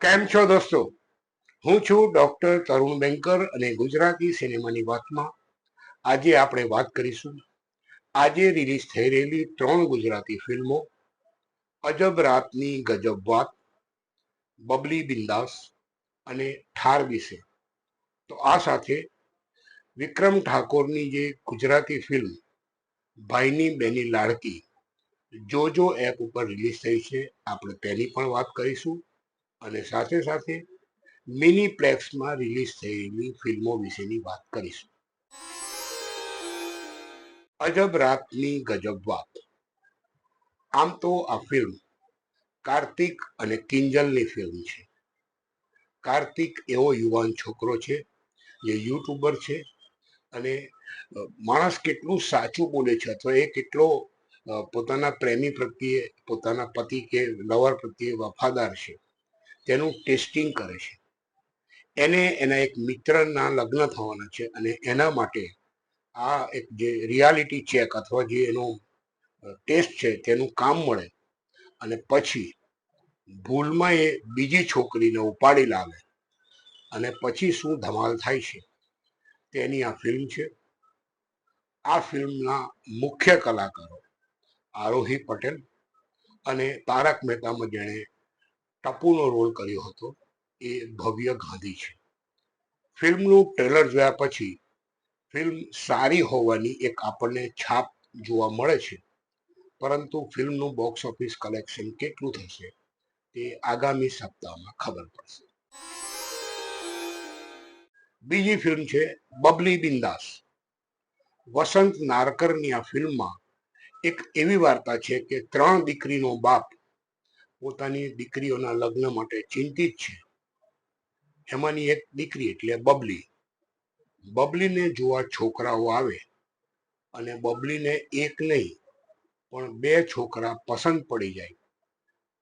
કેમ છો દોસ્તો? હું છું ડોક્ટર તરુણ બેંકર અને ગુજરાતી સિનેમાની વાતમાં આજે આપણે વાત કરીશું. આજે રિલીઝ થઈ રહેલી ત્રણ ગુજરાતી ફિલ્મો, અજબ રાતની ગજબ વાત, બબલી બિંદાસ અને ઠાર વિશે. તો આ સાથે વિક્રમ ઠાકોરની જે ગુજરાતી ફિલ્મ, ભાઈની બેની લાડકી જોજો એપ ઉપર રિલીઝ થઈ છે. આપણે તેની પણ વાત કરીશું. અને સાથે સાથે મિની પ્લેક્સમાં રિલીઝ થયેલી ફિલ્મો વિશેની વાત કરીશું. અજબ રાતની ગજબ વાત. આમ તો આ ફિલ્મ કાર્તિક અને કિંજલની ફિલ્મ છે. કાર્તિક એવો યુવાન છોકરો છે, જે યુટ્યુબર છે અને માણસ કેટલું સાચું બોલે છે અથવા એ કેટલો પોતાના પ્રેમી પ્રત્યે, પોતાના પતિ કે લવર પ્રત્યે વફાદાર છે. તેનું ટેસ્ટિંગ કરે છે. એને એના એક મિત્રના લગ્ન થવાના છે અને એના માટે આ એક જે રિયાલિટી ચેક અથવા જે એનો ટેસ્ટ છે તેનું કામ મળે. અને પછી ભૂલમાં એ બીજી છોકરીને ઉપાડી લાવે. અને પછી શું ધમાલ થાય છે? તેની આ ફિલ્મ છે. આ ફિલ્મના મુખ્ય કલાકારો આરોહી પટેલ અને તારક મહેતામાં જેણે ટપુનો રોલ કર્યો હતો, એ ભવ્ય ગાંધી છે. ફિલ્મનું ટ્રેલર જોયા પછી ફિલ્મ સારી હોવાની એક આપણને છાપ જોવા મળે છે, પરંતુ ફિલ્મનું બોક્સ ઓફિસ કલેક્શન કેટલું થશે તે આગામી સપ્તાહમાં ખબર પડશે. બીજી ફિલ્મ છે બબલી બિંદાસ. વસંત નારકરની આ ફિલ્મમાં એક એવી વાર્તા છે કે ત્રણ દીકરીનો બાપ પોતાની દીકરીઓના લગ્ન માટે ચિંતિત છે. એમાંની એક દીકરી એટલે બબલી. બબલીને જોવા છોકરાઓ આવે અને બબલીને એક નહીં, પણ બે છોકરા પસંદ પડી જાય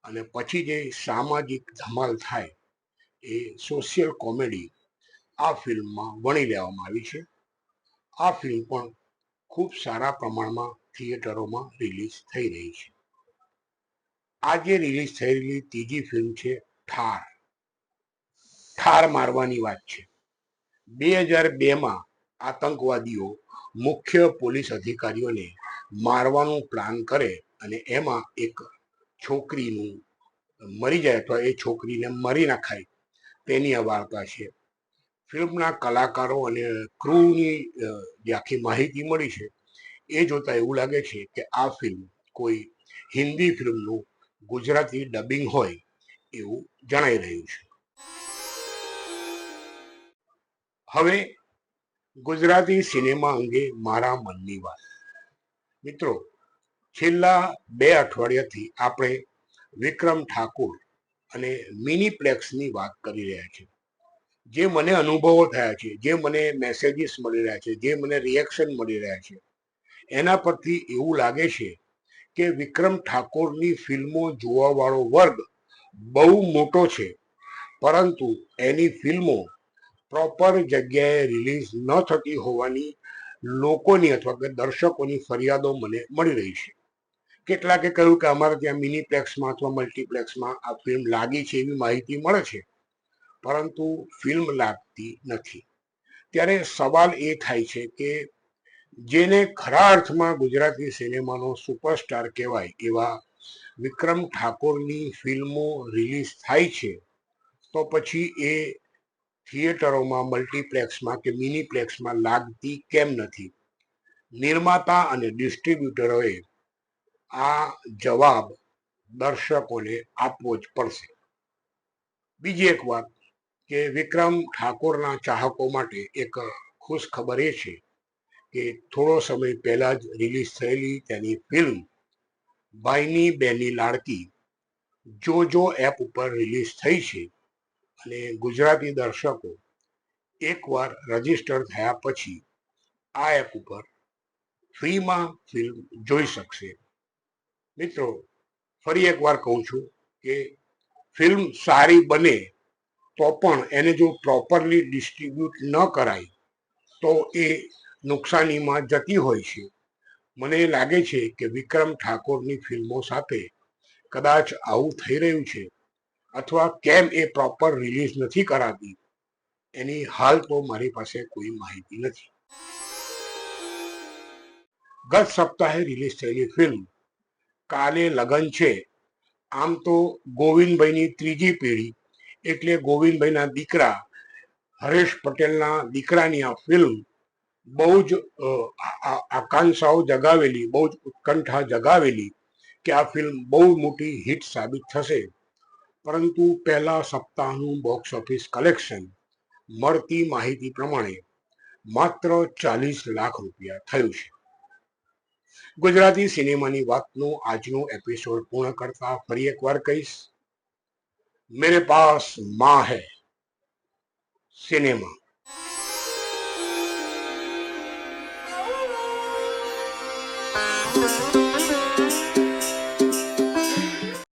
અને પછી જે સામાજિક ધમાલ થાય એ સોશિયલ કોમેડી આ ફિલ્મમાં વણી લેવામાં આવી છે. આ ફિલ્મ પણ ખૂબ સારા પ્રમાણમાં થિયેટરોમાં રિલીઝ થઈ રહી છે. આજે રિલીઝ થયેલી ત્રીજી ફિલ્મ છે ઠાર ઠાર મારવાની વાત છે. બે હજાર બેમાં આતંકવાદીઓ મુખ્ય પોલીસ અધિકારીઓને મારવાનું પ્લાન કરે અને એમાં એક છોકરીનું મરી જાય અથવા એ છોકરીને મરી નાખાય તેની આ વાર્તા છે. ફિલ્મના કલાકારો અને ક્રૂની જે આખી માહિતી મળી છે એ જોતા એવું લાગે છે કે આ ફિલ્મ કોઈ હિન્દી ફિલ્મનું ગુજરાતી ડબિંગ હોય એવું જણાઈ રહ્યું છે. હવે ગુજરાતી સિનેમા અંગે મારા મનની વાત. મિત્રો, છેલ્લા બે અઠવાડિયાથી આપણે વિક્રમ ઠાકુર અને મિનીપ્લેક્સની વાત કરી રહ્યા છીએ. જે મને અનુભવો થયા છે, જે મને મેસેજીસ મળી રહ્યા છે, જે મને રિએક્શન મળી રહ્યા છે એના પરથી એવું લાગે છે કે વિક્રમ ઠાકોરની ફિલ્મો જોવાવાળો વર્ગ બહુ મોટો છે. પરંતુ એની ફિલ્મો પ્રોપર જગ્યાએ રિલીઝ ન થતી હોવાની લોકોની અથવા કે દર્શકોની ફરિયાદો મને મળી રહી છે. કેટલાકે કહ્યું કે અમારે ત્યાં મિનીપ્લેક્સમાં અથવા મલ્ટીપ્લેક્સમાં આ ફિલ્મ લાગી છે એવી માહિતી મળે છે. પરંતુ ફિલ્મ લાગતી નથી. ત્યારે સવાલ એ થાય છે કે જેને ખરા અર્થમાં ગુજરાતી સિનેમાનો સુપરસ્ટાર કહેવાય એવા વિક્રમ ઠાકોરની ફિલ્મો રિલીઝ થાય છે, તો પછી એ થિયેટરોમાં, મલ્ટીપ્લેક્સમાં કે મિનીપ્લેક્સમાં લાગતી કેમ નથી? નિર્માતા અને ડિસ્ટ્રીબ્યુટરોએ આ જવાબ દર્શકોને આપવો જ પડશે. બીજી એક વાત કે વિક્રમ ઠાકોરના ચાહકો માટે એક ખુશ ખબર એ છે કે થોડો સમય પહેલા જ રિલીઝ થયેલી તેની ફિલ્મ ભાઈની બેની લાડકી જોજો એપ ઉપર રિલીઝ થઈ છે અને ગુજરાતી દર્શકો એકવાર રજિસ્ટર થયા પછી આ એપ ઉપર ફ્રીમાં ફિલ્મ જોઈ શકશે. મિત્રો, ફરી એકવાર કહું છું કે ફિલ્મ સારી બને તો પણ એને જો પ્રોપરલી ડિસ્ટ્રીબ્યુટ ન કરાય તો એ નુકસાનીમાં જતી હોય છે. મને લાગે છે કે વિક્રમ ઠાકોરની ફિલ્મો સાથે કદાચ આવું થઈ રહ્યું છે અથવા કેમ એ પ્રોપર રિલીઝ નથી કરાતી એની હાલ તો મારી પાસે કોઈ માહિતી નથી. ગત સપ્તાહે રિલીઝ થયેલી ફિલ્મ કાલે લગન છે. આમ તો ગોવિંદભાઈની ત્રીજી પેઢી એટલે ગોવિંદભાઈના દીકરા હરેશ પટેલના દીકરાની આ ફિલ્મ બહુ જ આકાંક્ષાઓ જગાવેલી, બહુ જ ઉત્કંઠા જગાવેલી કે આ ફિલ્મ બહુ મોટી હિટ સાબિત થશે. પરંતુ પહેલા સપ્તાહનું બોક્સ ઓફિસ કલેક્શન મળતી માહિતી પ્રમાણે માત્ર ચાલીસ લાખ રૂપિયા થયું છે. ગુજરાતી સિનેમાની વાતનો આજનો એપિસોડ પૂર્ણ કરતા ફરી એકવાર કહીશ. મેરે પાસમાં હૈ સિનેમા.